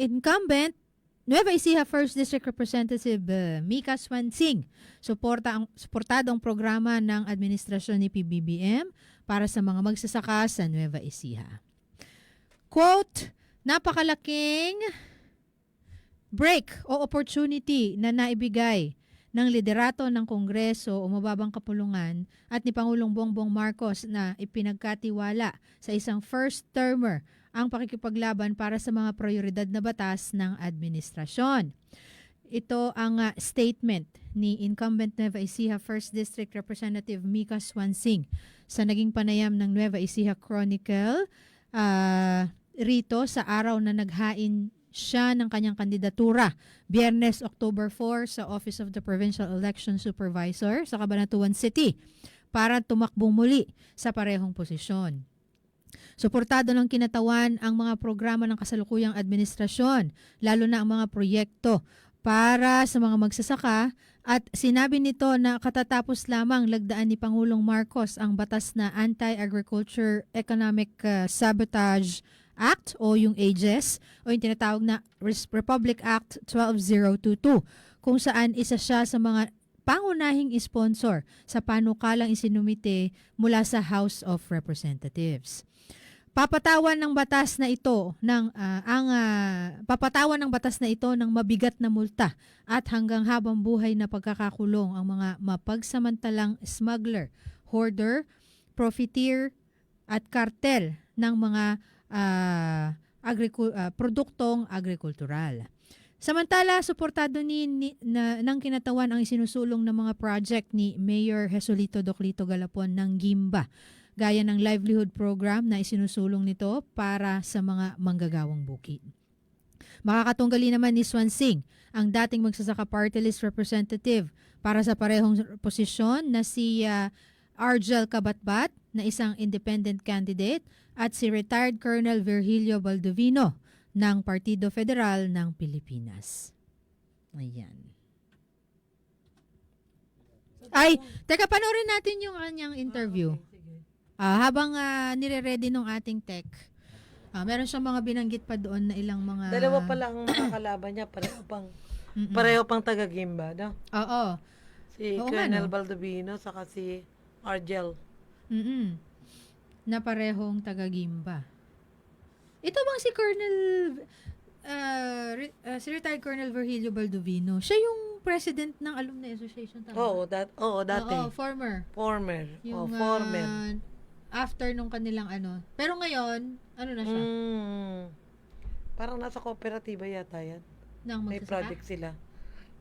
incumbent Nueva Ecija First District Representative uh, Mika Swansing. Suporta ang, suportado ang programa ng administrasyon ni PBBM para sa mga magsasaka sa Nueva Ecija. Quote, napakalaking break o opportunity na naibigay ng liderato ng Kongreso o mababang kapulungan at ni Pangulong Bongbong Marcos na ipinagkatiwala sa isang first termer ang pakikipaglaban para sa mga prioridad na batas ng administrasyon. Ito ang ah, statement ni incumbent Nueva Ecija 1st District Representative Mika Swansing sa naging panayam ng Nueva Ecija Chronicle ah, rito sa araw na naghain siya ng kanyang kandidatura Biyernes, October 4 sa Office of the Provincial Election Supervisor sa Cabanatuan City para tumakbong muli sa parehong posisyon. Suportado ng kinatawan ang mga programa ng kasalukuyang administrasyon, lalo na ang mga proyekto para sa mga magsasaka at sinabi nito na katatapos lamang lagdaan ni Pangulong Marcos ang batas na Anti-Agriculture Economic uh, Sabotage Act o yung AGES o yung tinatawag na Republic Act 12022 kung saan isa siya sa mga pangunahing sponsor sa panukalang isinumite mula sa House of Representatives. Papatawan ng batas na ito ng ah, ang ah, papatawan ng batas na ito ng mabigat na multa at hanggang habang buhay na pagkakakulong ang mga mapagsamantalang smuggler, hoarder, profiteer at kartel ng mga ah, agricu- ah, produktong agrikultural. Samantala, suportado ni, ni na, ng kinatawan ang isinusulong ng mga project ni Mayor Jesolito Doclito Galapon ng Gimba gaya ng livelihood program na isinusulong nito para sa mga manggagawang bukid. Makakatunggali naman ni Swansing ang dating magsasaka party list representative para sa parehong posisyon na si ah, Argel Kabatbat na isang independent candidate at si retired Colonel Virgilio Baldovino ng Partido Federal ng Pilipinas. Ayan. Ay, teka, panoorin natin yung kanyang interview. Ah, habang ah, nire-ready ng ating tech, ah, meron siyang mga binanggit pa doon na ilang mga... Dalawa pa lang ang makakalaban niya, pareho pang, Mm-mm. pareho pang taga-Gimba, no? Oo. Si Oo Colonel no? Baldovino, saka si Argel. Mm-mm. Na parehong taga-Gimba. Ito bang si Colonel... re- ah, si retired Colonel Virgilio Baldovino, siya yung president ng Alumni Association, tama? Oo, dat, oo, dati. Oo, former. Former. Yung oh, former. ah, after nung kanilang ano. Pero ngayon, ano na siya? Mm, parang nasa kooperatiba yata yan. Nang May magsasaka? project sila.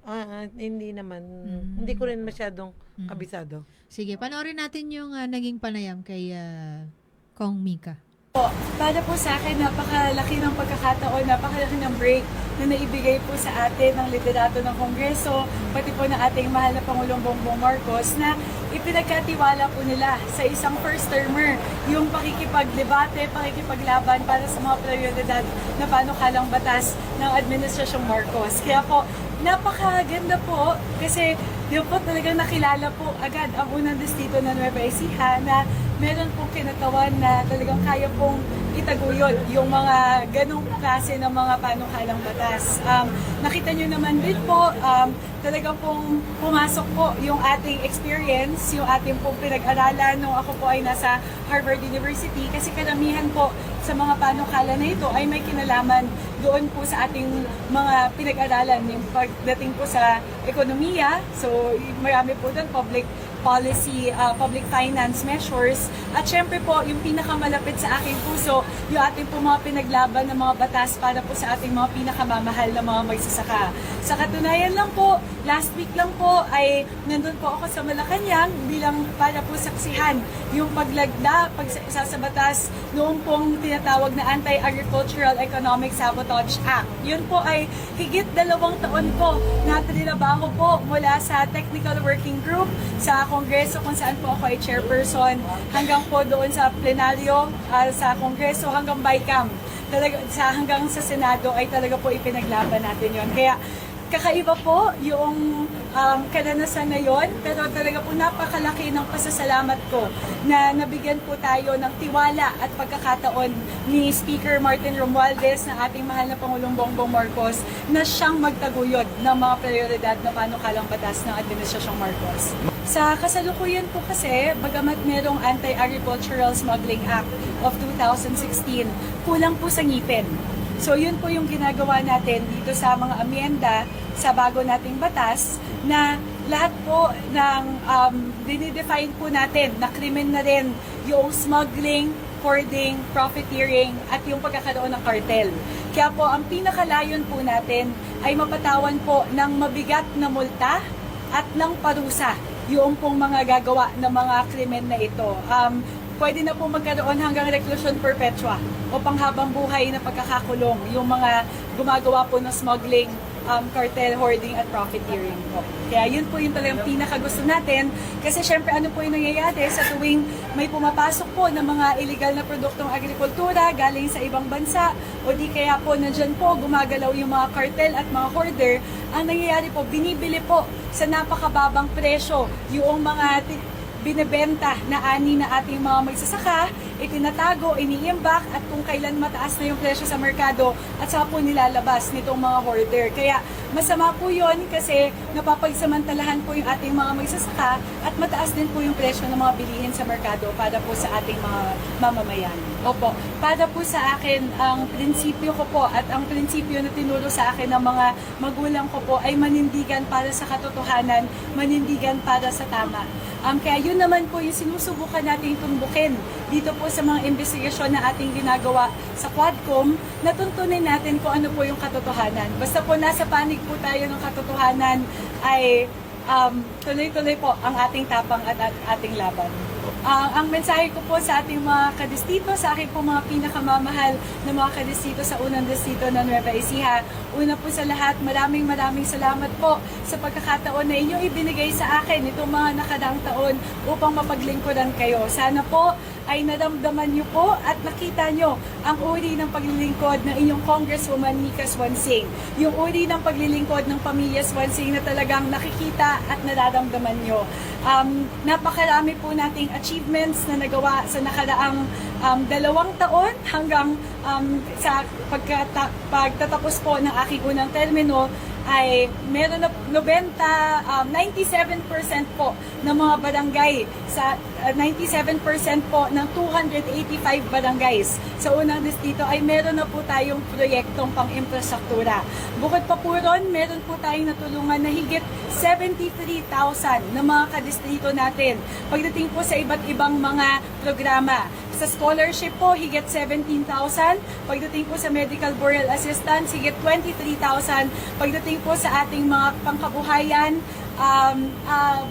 Ah, ah, hindi naman. Mm. Hindi ko rin masyadong Mm. kabisado. Sige, panoorin natin yung ah, naging panayam kay ah, Kong Mika. Po, para po sa akin, napakalaki ng pagkakataon, napakalaki ng break na naibigay po sa atin ng liderato ng Kongreso, pati po ng ating mahal na Pangulong Bongbong Marcos na ipinagkatiwala po nila sa isang first termer yung pakikipagdebate, pakikipaglaban para sa mga prioridad na panukalang batas ng Administrasyong Marcos. Kaya po, napakaganda po kasi yun po talagang nakilala po agad ang unang distrito ng Nueva Ecija na meron pong kinatawan na talagang kaya pong itaguyod yung mga ganong klase ng mga panukalang batas. Um, nakita nyo naman din po, um, talagang pong pumasok po yung ating experience, yung ating pong pinag-aralan nung ako po ay nasa Harvard University kasi karamihan po sa mga panukala na ito ay may kinalaman doon po sa ating mga pinag-aralan yung pagdating po sa ekonomiya. So, marami po doon public policy, uh, public finance measures. At syempre po, yung pinakamalapit sa aking puso, yung ating po mga pinaglaban ng mga batas para po sa ating mga pinakamamahal na mga magsasaka. Sa katunayan lang po, last week lang po ay nandun po ako sa Malacanang bilang para po saksihan yung paglagda, pagsasa sa batas noong pong tinatawag na Anti-Agricultural Economic Sabotage Act. Yun po ay higit dalawang taon po na trinabaho po mula sa Technical Working Group sa Kongreso kung saan po ako ay chairperson hanggang po doon sa plenaryo ah, sa Kongreso hanggang BICAM. Talaga, sa, hanggang sa Senado ay talaga po ipinaglaban natin yon. Kaya kakaiba po yung um, karanasan na yon pero talaga po napakalaki ng pasasalamat ko na nabigyan po tayo ng tiwala at pagkakataon ni Speaker Martin Romualdez na ating mahal na Pangulong Bongbong Marcos na siyang magtaguyod ng mga prioridad na panukalang batas ng Administrasyong Marcos. Sa kasalukuyan po kasi, bagamat merong Anti-Agricultural Smuggling Act of 2016, kulang po sa ngipin. So yun po yung ginagawa natin dito sa mga amyenda sa bago nating batas na lahat po ng um, dinidefine po natin na krimen na rin yung smuggling, hoarding, profiteering at yung pagkakaroon ng cartel. Kaya po ang pinakalayon po natin ay mapatawan po ng mabigat na multa at ng parusa yung pong mga gagawa ng mga krimen na ito. Um, pwede na po magkaroon hanggang reclusion perpetua o panghabang buhay na pagkakakulong yung mga gumagawa po ng smuggling, um, cartel, hoarding at profiteering po. Kaya yun po yung talagang pinakagusto natin kasi syempre ano po yung nangyayari sa tuwing may pumapasok po ng mga illegal na produktong agrikultura galing sa ibang bansa o di kaya po nandyan po gumagalaw yung mga cartel at mga hoarder, ang nangyayari po, binibili po sa napakababang presyo yung mga binebenta na ani na ating mga magsasaka, itinatago, iniimbak at kung kailan mataas na yung presyo sa merkado at saka po nilalabas nitong mga hoarder. Kaya masama po yun kasi napapagsamantalahan po yung ating mga magsasaka at mataas din po yung presyo ng mga bilihin sa merkado para po sa ating mga mamamayan. Opo, para po sa akin, ang prinsipyo ko po at ang prinsipyo na tinuro sa akin ng mga magulang ko po ay manindigan para sa katotohanan, manindigan para sa tama. Um, kaya yun naman po yung sinusubukan nating tumbukin dito po sa mga investigasyon na ating ginagawa sa Quadcom, natuntunin natin kung ano po yung katotohanan. Basta po nasa panig po tayo ng katotohanan ay um, tuloy-tuloy po ang ating tapang at, at ating laban. Ah, ang mensahe ko po sa ating mga kadistito, sa aking po mga pinakamamahal na mga kadistito sa unang distrito ng Nueva Ecija. Una po sa lahat, maraming maraming salamat po sa pagkakataon na inyong ibinigay sa akin itong mga nakadaang taon upang mapaglingkuran kayo. Sana po ay naramdaman niyo po at nakita niyo ang uri ng paglilingkod ng inyong Congresswoman Mika Swansing. Yung uri ng paglilingkod ng pamilya Swansing na talagang nakikita at nararamdaman niyo. Um, napakarami po nating achievements na nagawa sa nakaraang um, dalawang taon hanggang um, sa pagkata- pagtatapos po ng aking unang termino ay meron na 90, um, 97% po ng mga barangay sa uh, 97% po ng 285 barangays sa unang distrito ay meron na po tayong proyektong pang-infrastruktura. Bukod pa po ron, meron po tayong natulungan na higit 73,000 na mga kadistrito natin. Pagdating po sa iba't ibang mga programa, sa scholarship po, higit 17,000. Pagdating po sa medical burial assistance, higit 23,000. Pagdating po sa ating mga pangkabuhayan, um, uh,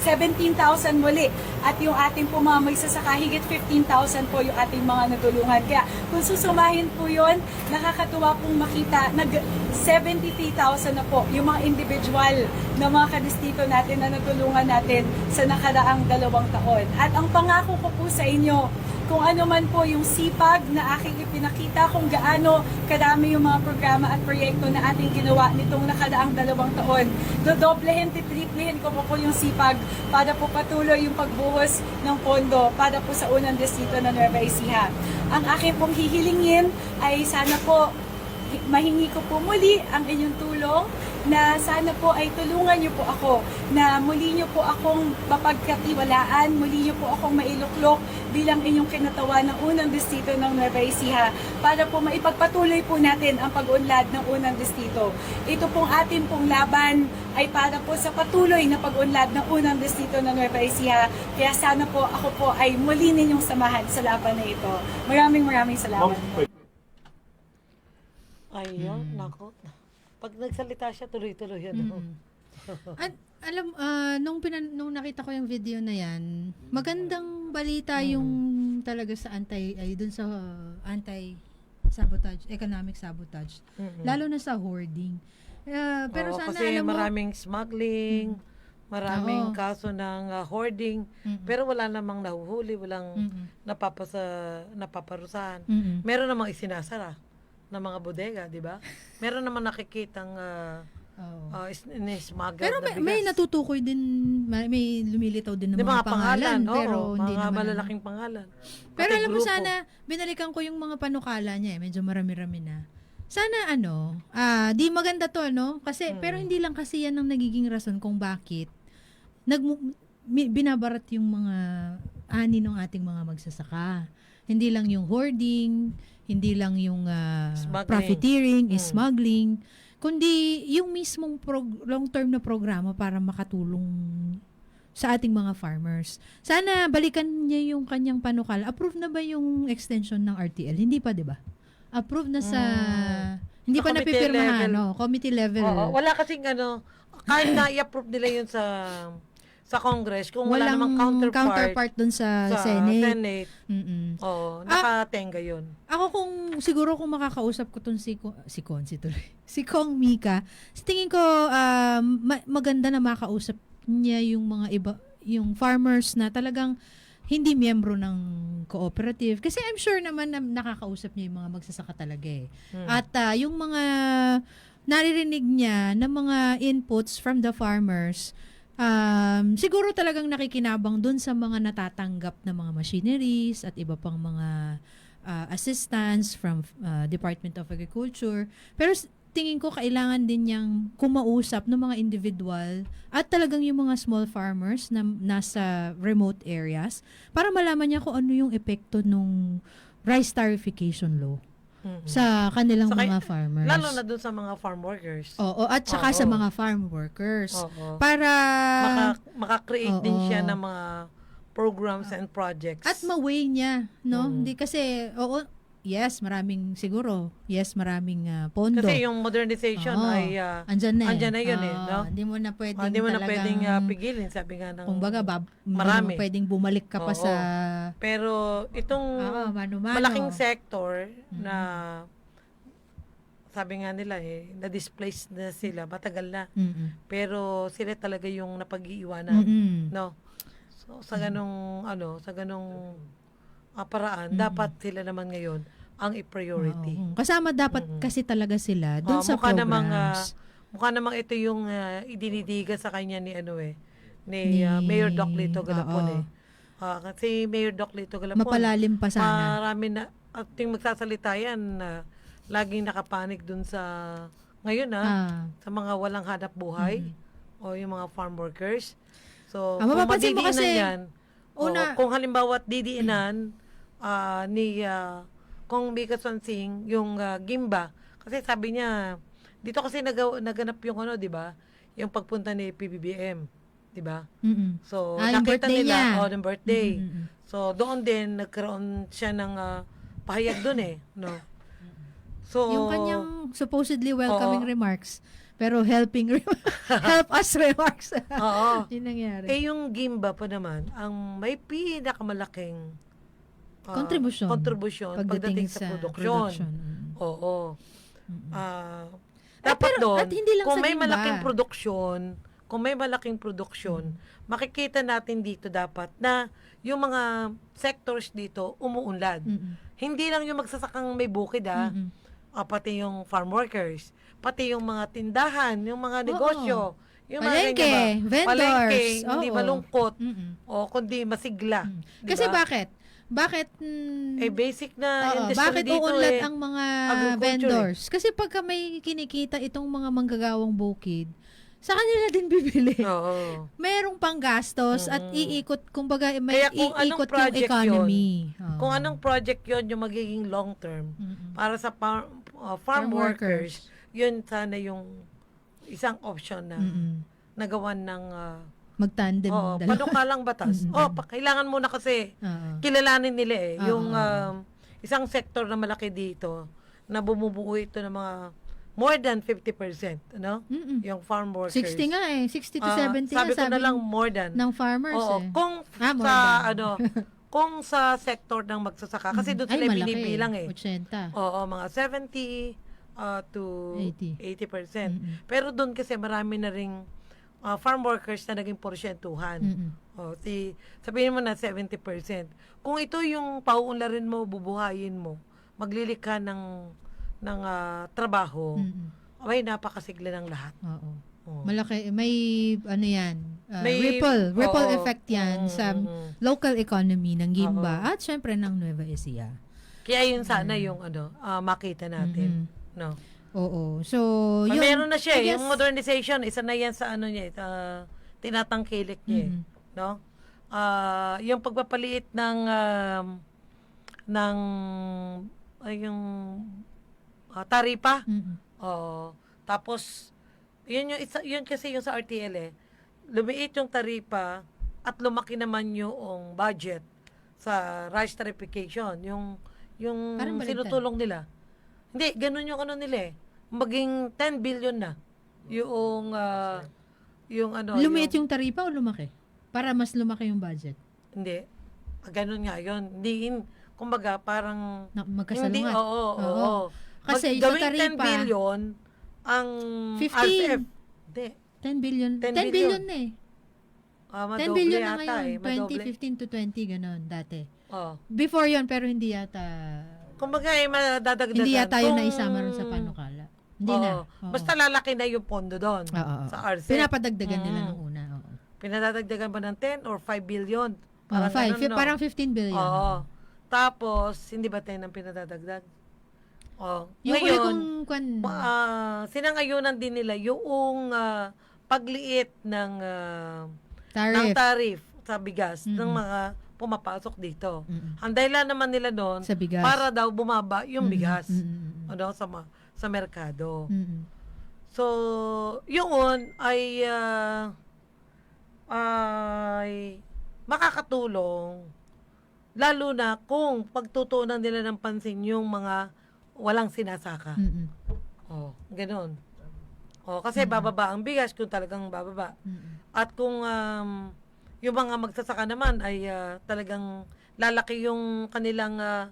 17,000 muli. At yung ating po mga magsasaka, higit 15,000 po yung ating mga natulungan. Kaya kung susumahin po yon nakakatuwa pong makita, nag 73,000 na po yung mga individual na mga kadistito natin na natulungan natin sa nakaraang dalawang taon. At ang pangako ko po sa inyo, kung ano man po yung sipag na aking ipinakita kung gaano karami yung mga programa at proyekto na ating ginawa nitong nakadaang dalawang taon. Dodoblehin, titriplehin ko po po yung sipag para po patuloy yung pagbuhos ng pondo para po sa unang distrito ng Nueva Ecija. Ang aking pong hihilingin ay sana po mahingi ko po muli ang inyong tulong na sana po ay tulungan niyo po ako na muli niyo po akong mapagkatiwalaan, muli niyo po akong mailuklok bilang inyong kinatawa ng unang distrito ng Nueva Ecija para po maipagpatuloy po natin ang pag-unlad ng unang distrito. Ito pong atin pong laban ay para po sa patuloy na pag-unlad ng unang distrito ng Nueva Ecija. Kaya sana po ako po ay muli ninyong samahan sa laban na ito. Maraming maraming salamat po. Ayun, nako. Pag nagsalita siya, tuloy-tuloy yan. Mm. At alam, ah, nung, pinan, nung nakita ko yung video na yan, magandang balita yung talaga sa anti, ay dun sa uh, anti sabotage, economic sabotage. Mm-mm. Lalo na sa hoarding. Ah, pero Oo, sana kasi alam mo, maraming smuggling, maraming Oo. kaso ng ah, hoarding, Mm-mm. pero wala namang nahuhuli, walang Mm-mm. napapasa, napaparusahan. Mm-mm. Meron namang isinasara ng mga bodega, di ba? Meron namang nakikitang ah, Oo. uh, is, inismuggle Pero na may, bigas. may natutukoy din, may, may lumilitaw din ng Di, mga, pangalan, oo, pero hindi mga naman. malalaking pangalan. Pero alam mo sana, binalikan ko yung mga panukala niya eh, medyo marami-rami na. Sana ano, ah, di maganda to no? Kasi Mm. pero hindi lang kasi yan ang nagiging rason kung bakit nag binabarat yung mga ani ng ating mga magsasaka. Hindi lang yung hoarding, hindi lang yung ah, Smuggling. profiteering, Mm. smuggling, kundi yung mismong prog- long-term na programa para makatulong sa ating mga farmers. Sana balikan niya yung kanyang panukala. Approve na ba yung extension ng RTL? Hindi pa, 'di ba? Approve na sa Mm. hindi Sa pa napipirmahan, level. no? Committee level. Oo, wala kasing ano, kahit na i-approve nila yun sa sa Congress, kung wala Walang namang counterpart, dun sa, sa Senate. Senate, Mm-mm. oo, Ah. nakatenga yun. Ako kung siguro kung makakausap ko tong si si Kon si tuloy. Si Kong Mika, sa tingin ko um, ma- maganda na makausap niya yung mga iba yung farmers na talagang hindi miyembro ng cooperative kasi I'm sure naman na nakakausap niya yung mga magsasaka talaga eh. Hmm. At ah, yung mga naririnig niya na mga inputs from the farmers, um, siguro talagang nakikinabang dun sa mga natatanggap na mga machineries at iba pang mga ah, assistance from ah, Department of Agriculture. Pero tingin ko kailangan din niyang kumausap ng mga individual at talagang yung mga small farmers na nasa remote areas para malaman niya kung ano yung epekto nung rice tarification law Mhm. sa kanilang Sa kay- mga farmers. Lalo na dun sa mga farm workers. Oo, at saka sa Oo. mga farm workers. Oo. Para Maka, maka-create din siya ng mga programs and projects. at ma-weigh niya, no? Mm. Hindi kasi oo, yes, maraming siguro. Yes, maraming ah, pondo. Kasi yung modernization Oo. ay ah, andyan na eh. andyan na yun eh, Oo, no? Hindi mo na pwedeng ah, hindi mo na talagang, pwedeng ah, pigilin, sabi nga ng... kumbaga, bab, marami. Hindi mo pwedeng bumalik ka pa Oo. sa Pero itong Oo, mano-mano. malaking sector na sabi nga nila eh, na-displace na sila, matagal na. Mm-mm. Pero sila talaga yung napag-iiwanan. Mm-mm. No. So sa ganong ano, sa ganong ah, paraan, Mm. dapat sila naman ngayon ang i-priority. Oo. Kasama dapat Mm-mm. kasi talaga sila doon Oh, sa mukha programs. namang, ah, Mukha namang ito yung ah, idinidiga sa kanya ni ano eh, ni, Ni- ah, Mayor Doc Lito Galapon eh. Ah, kasi Mayor Doc Lito Galapon, Mapalalim pa sana. marami na, at yung magsasalita yan, na laging nakapanik dun sa, ngayon ah, ah. sa mga walang hanap buhay, Mhm. o yung mga farm workers. So, Ah, kung madidiinan yan, o, una- kung halimbawa at didiinan ah, ni ah, Kong Mika Swansing yung ah, Gimba, kasi sabi niya, dito kasi nagaw, naganap yung ano, di ba? Yung pagpunta ni PBBM, di ba? So, Ah, nakita nila, niya. oh, birthday. Mm-mm. So, doon din, nagkaroon siya ng ah, pahayag doon eh, no? So, yung kanyang supposedly welcoming Oo. remarks, pero helping help us remarks. oo. Yun nangyari. Eh, yung Gimba pa naman, ang may pinakamalaking ah, Contribution. contribution pagdating, sa, produksyon. Mm. Oo. Mm-mm. Ah, At dapat pero- doon, hindi lang kung sa may malaking produksyon, kung may malaking produksyon, makikita natin dito dapat na yung mga sectors dito umuunlad. Mm-mm. Hindi lang yung magsasakang may bukid ah, Mm-mm. ah, pati yung farm workers, pati yung mga tindahan, yung mga Oo. negosyo, yung mga Palengke, ba? vendors, Palengke, hindi oo. malungkot, Mm-mm. o kundi masigla. Mm. Di Kasi ba? bakit? Bakit mm, Eh, basic na oo, industry bakit dito uunlad eh. ang mga agriculture vendors? Kasi pagka may kinikita itong mga manggagawang bukid, sa kanila din bibili. Oo. Merong panggastos at Mm. iikot, kumbaga may Kaya kung iikot yung economy. Oo. Kung anong project yon yung magiging long term Mm-mm. para sa par- uh, Farm farm, workers. workers, yun sana yung isang option na Mm-mm. nagawan ng uh, Magtandem oo, dalawa. panukalang batas. Mm-mm. oh, pa, kailangan muna kasi Oo. kilalanin nila eh Oo. yung um, isang sector na malaki dito na bumubuo ito ng mga more than 50%, ano? Mm-mm. Yung farm workers. 60 nga eh. 60 to Ah, 70 sabi nga ko na lang more than. ng farmers Oo, eh. kung Ah, more sa than. ano, kung sa sector ng magsasaka kasi doon sila malaki binibilang eh. 80. Oo, mga 70 uh, to 80. 80%. Mm-mm. Pero doon kasi marami na ring uh, farm workers na naging porsyentuhan. Mm-mm. O, si, sabihin mo na 70%. Kung ito yung pauunlarin mo, bubuhayin mo, maglilikha ng, ng ah, trabaho, Mm-mm. Abay, napakasigla ng lahat. Oo. Oo. Malaki, may ano yan, uh, May- ripple, ripple oo. effect yan Mm, sa mm, mm. local economy ng Gimba Oo. at syempre ng Nueva Ecija. Kaya yun sana yung ano, ah, makita natin. No? Oo. So, Ah, yun. meron na siya, I eh, guess- yung modernization, isa na yan sa ano niya, ah, tinatangkilik niya, eh, Mhm. no? Ah, yung pagpapaliit ng um, ng ay, yung ah, taripa. Mm-mm. Oo. Tapos yun yung isa, yun kasi yung sa RTL eh. Lumiit yung taripa at lumaki naman yung budget sa rice tarification, yung yung sinutulong nila. Hindi, ganun yung ano nila eh. Maging 10 billion na yung ah, yung ano Lumiit yung taripa o lumaki? Para mas lumaki yung budget. Hindi. Ganun nga yun. Hindi, in- kumbaga, parang, Na, hindi, magkasalungat. oo, oo, Oo. oo. Kasi Mag- sa gawing 10 taripa- billion, ang 15. RCF. Hindi. 10 billion. 10, 10 billion na eh. Ah, 10 madoble billion na yata ngayon. eh. Madoble. 2015 to 20, ganon, dati. Oh. Before yon pero hindi yata, Kumbaga, eh, madadagdagan. hindi yata yun Kung- naisama rin sa panukala. Hindi Oo. na. Oo. Basta lalaki na yung pondo doon. Oo, oo, Sa oo. RCF. Pinapadagdagan nila Mm. nung una. Oo. Pinadadagdagan ba ng 10 or 5 billion? Oh, five. ganun, no? Parang 15 billion. Oo. Tapos, hindi ba 10 ang pinadadagdag? Oh. Yung huli Ngayon, kong kwan, ah, sinangayunan din nila yung ah, pagliit ng ah, ng tariff tarif sa bigas ng Mm-mm. mga pumapasok dito. Mm-mm. Ang dahilan naman nila doon sa bigas. para daw bumaba yung Mm-mm. bigas Mm-mm. ano sa ma- sa merkado. Mm-mm. So, yun ay ah, ay makakatulong lalo na kung pagtutuunan nila ng pansin yung mga walang sinasaka. Mm-mm. Oh, ganoon. Oh, kasi bababa ang bigas kung talagang bababa. Mm-mm. At kung um, yung mga magsasaka naman ay ah, talagang lalaki yung kanilang ah,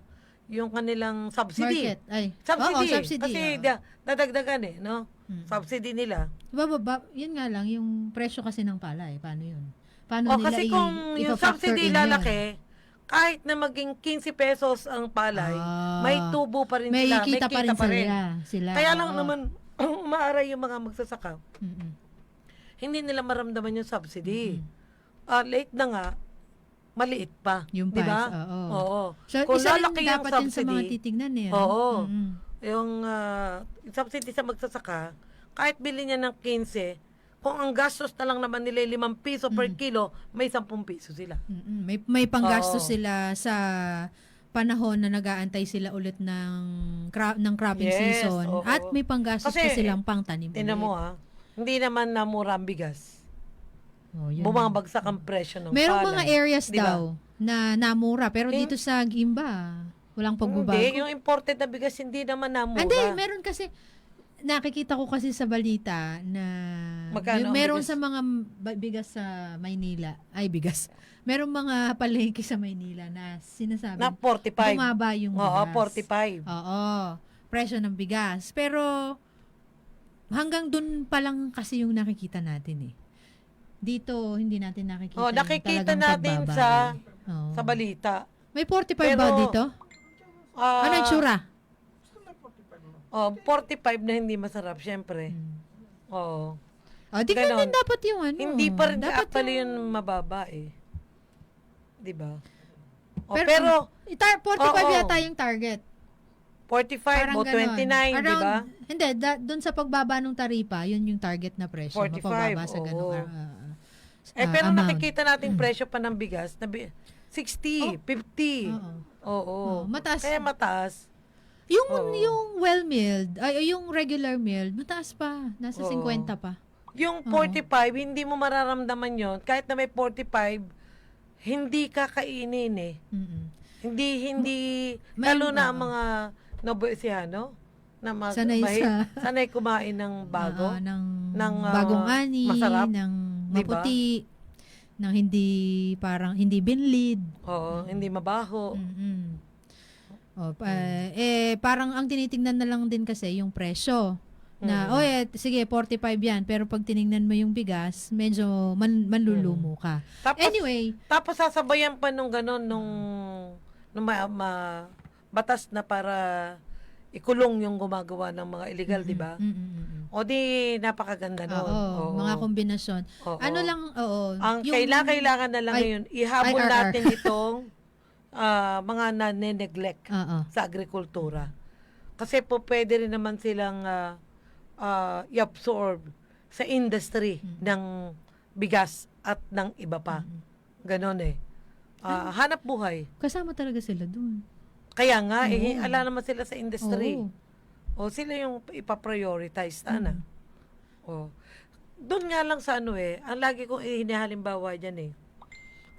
yung kanilang subsidy. Market. Ay. Subsidy. Oo, subsidy. Kasi oo. da- dadagdagan eh, no? Mm. Subsidy nila. Bababa, yun nga lang, yung presyo kasi ng palay, paano yun? Paano O nila kasi kung yung subsidy yun? lalaki, kahit na maging 15 pesos ang palay, Ah. may tubo pa rin may sila. kita pa rin sila. sila. Kaya lang oo. naman, maaray yung mga magsasaka, Mm-mm. hindi nila maramdaman yung subsidy. Mm-mm. Ah, late na nga, maliit pa. Yung di ba? price, oo. Oo. So, Kung isa rin lalaki yung dapat yun sa mga subsidy, titignan eh. Oo. Mm-mm. yung ah, subsidy sa magsasaka, kahit bili niya ng 15, kung ang gastos na lang naman nila 5 piso per kilo, may 10 piso sila. Mm-mm. May, may panggastos Oo. sila sa panahon na nag-aantay sila ulit ng cra- ng cropping Yes, season oo. at may panggastos Kasi, pa silang pangtanim Tingnan mo ah, hindi naman namura ang bigas. Oh, yun. Bumabagsak ang presyo ng Merong palay. mga areas Di ba? daw na namura pero Eh, dito sa Gimba walang pagbabago. Hindi, yung imported na bigas hindi naman namura. Hindi, meron kasi nakikita ko kasi sa balita na Magkano ang meron bigas? sa mga ba- bigas sa Maynila, ay bigas. Merong mga palengke sa Maynila na sinasabi na 45. bumaba yung Oo, bigas. 45. Oo, presyo ng bigas. Pero hanggang dun pa lang kasi yung nakikita natin eh. Dito hindi natin nakikita. Oh, yung nakikita natin pagbaba sa. Oo. sa balita. May 45 ba Pero, dito? Ah, ano yung tsura? Oh, 45 na hindi masarap, syempre. Hmm. Oo. Oh, di Ganon. ganun dapat yung ano. Hindi pa rin dapat actually yun mababa eh. 'Di ba? Oh, Pero, pero, Itar, 45 Oo. yata yung target. 45 Parang o ganon. 29, di ba? Hindi, da, dun sa pagbaba ng taripa, yun yung target na presyo. 45, Mapababa sa ganung oo. ah, ah, Eh ah, pero amount. nakikita nating presyo pa ng bigas na bi- 60, 50. Oo. Oo. Oh, mataas. Kaya mataas. Yung Oo. yung well milled, ay yung regular milled, mataas pa, nasa Oo. 50 pa. Yung Oo. 45, hindi mo mararamdaman yon kahit na may 45, hindi kakainin eh. Mm-mm. Hindi, hindi, May- lalo na ang oo. mga Nobuesiano na mag, Sanay mahi- sa- sanay kumain ng bago. Oo, ng, Ng, ah, bagong ani, masarap. ng Diba? maputi, ng hindi parang hindi binlid. Oo, hindi mabaho. Mm-mm. O, pa, eh parang ang tinitingnan na lang din kasi yung presyo. Na, Mm. oh eh, sige, 45 yan. Pero pag tiningnan mo yung bigas, medyo man, manlulumo ka. Tapos, Anyway, tapos sasabayan pa nung gano'n, nung, nung ma, ma- batas na para ikulong yung gumagawa ng mga illegal, di ba? mm, mm, mm, mm. O di, napakaganda nun. Oo, Oo. mga kombinasyon. Oo. Ano lang, oo. Ang yung- kailangan, kailangan na lang Ay- ngayon, ihabol IRR. natin itong ah, mga nane-neglect sa agrikultura. Kasi po pwede rin naman silang ah, ah, i-absorb sa industry Mm. ng bigas at ng iba pa. Ganon eh. Ah, hanap buhay. Kasama talaga sila dun. Kaya nga, eh, ala naman sila sa industry. Oo. O sila yung ipaprioritize sana. O. Doon nga lang sa ano eh, ang lagi kong hinihalimbawa dyan eh.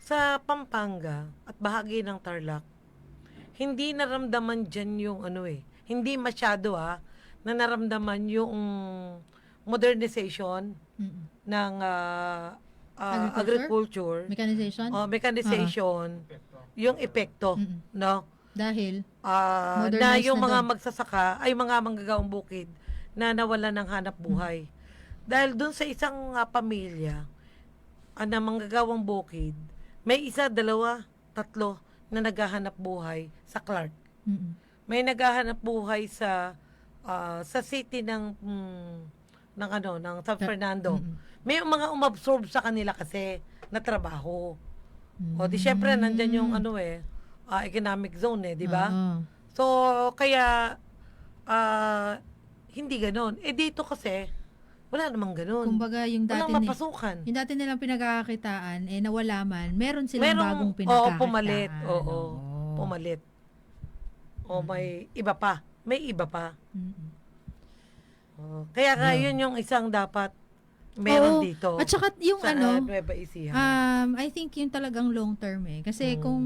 Sa Pampanga at bahagi ng Tarlac, hindi naramdaman dyan yung ano eh, hindi masyado ah, na naramdaman yung modernization Mm-mm. ng ah, ah, Agriculture? agriculture, Mechanization? o mechanization, yung epekto, Mm-mm. no? Dahil, Ah, na yung na mga doon. magsasaka ay mga manggagawang bukid na nawala ng hanap buhay. Dahil doon sa isang ah, pamilya ah, na manggagawang bukid, may isa, dalawa, tatlo na naghahanap buhay sa Clark. mm-mm. May naghahanap buhay sa ah, sa city ng mm, ng ano, ng San Fernando. Mm-mm. May mga umabsorb sa kanila kasi na trabaho. O di Mm. syempre nandyan yung ano eh, ah, economic zone eh, di ba? Oo. So, kaya, ah, hindi ganon. Eh, dito kasi, wala namang ganon. Kumbaga, yung dati, Walang ni, mapasukan. yung dati nilang pinagkakakitaan, eh nawala man, meron silang Merong, bagong oo, pinagkakakitaan. pumalit. Oo, Oo. pumalit. O may iba pa. May iba pa. Mm-mm. Oo. Kaya nga, yun yung isang dapat meron Oo. dito. At saka yung sa ano, Nueva Ecija. Um, I think yung talagang long term eh. Kasi Mm. kung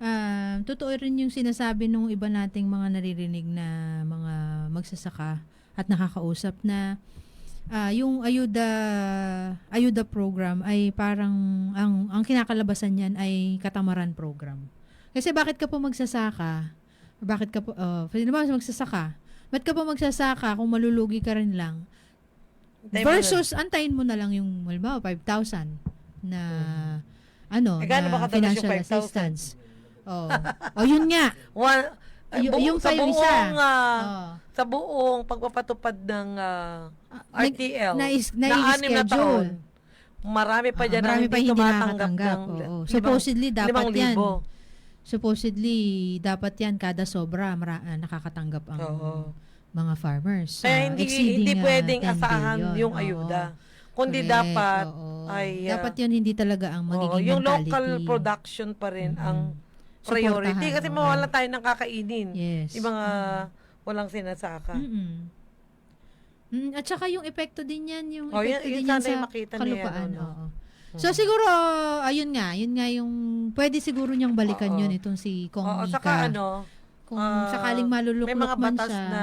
um, totoo rin yung sinasabi nung iba nating mga naririnig na mga magsasaka at nakakausap na ah, yung ayuda ayuda program ay parang ang ang kinakalabasan niyan ay katamaran program. Kasi bakit ka po magsasaka? Bakit ka po uh, ba magsasaka? Ba't ka po magsasaka kung malulugi ka rin lang? Versus, antayin mo na lang yung, halimbawa, 5,000 na, ano, Eh, gaano na ba financial 5,000? assistance. Oh. oh, yun nga. One, Y- buong- yung sa buong, isa. ah, Oh. sa buong pagpapatupad ng ah, Ah, nag- RTL nais- na anim na taon, marami pa Ah, dyan marami ang pa hindi hindi tumatanggap ng Oo. limang- Supposedly, dapat limang yan. libo. Supposedly, dapat yan kada sobra mara, ah, nakakatanggap ang Oo. mga farmers. Kaya Ah, hindi, hindi ah, pwedeng 10 asahan billion. yung Oo. ayuda. Kundi Correct, dapat oo. ay, ah, dapat yun hindi talaga ang oo, magiging yung mentality. local production pa rin Mm-mm. ang priority. Suportahan, Kasi oo. mawala tayo ng kakainin. Yes. Yung mga walang sinasaka. Mm-mm. Mm, at saka yung epekto din yan, yung Oh, epekto yun- din sana yan sa yung makita niya, kalupaan. ano, no? oo. So siguro, ayun nga, yun nga yung, pwede siguro niyang balikan Oo. yun itong si Kong Oo, Mika. saka ano, Kung ah, sakaling may maluluklok mga man batas siya. na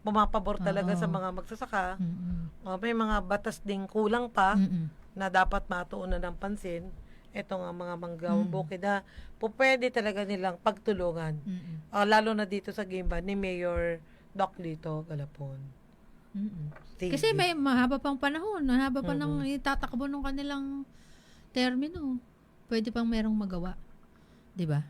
pumapabor talaga Oo. sa mga magsasaka. Mm-mm. Oh, may mga batas ding kulang pa Mm-mm. na dapat matuunan ng pansin. Ito nga mga manggawang Mm. bukid na po pwede talaga nilang pagtulungan. Mm-mm. Ah, lalo na dito sa Gimba ni Mayor Doc Lito Galapon. Sige. Kasi may mahaba pang panahon, mahaba pa Mm-mm. ng itatakbo ng kanilang termino. Pwede pang merong magawa. 'Di ba?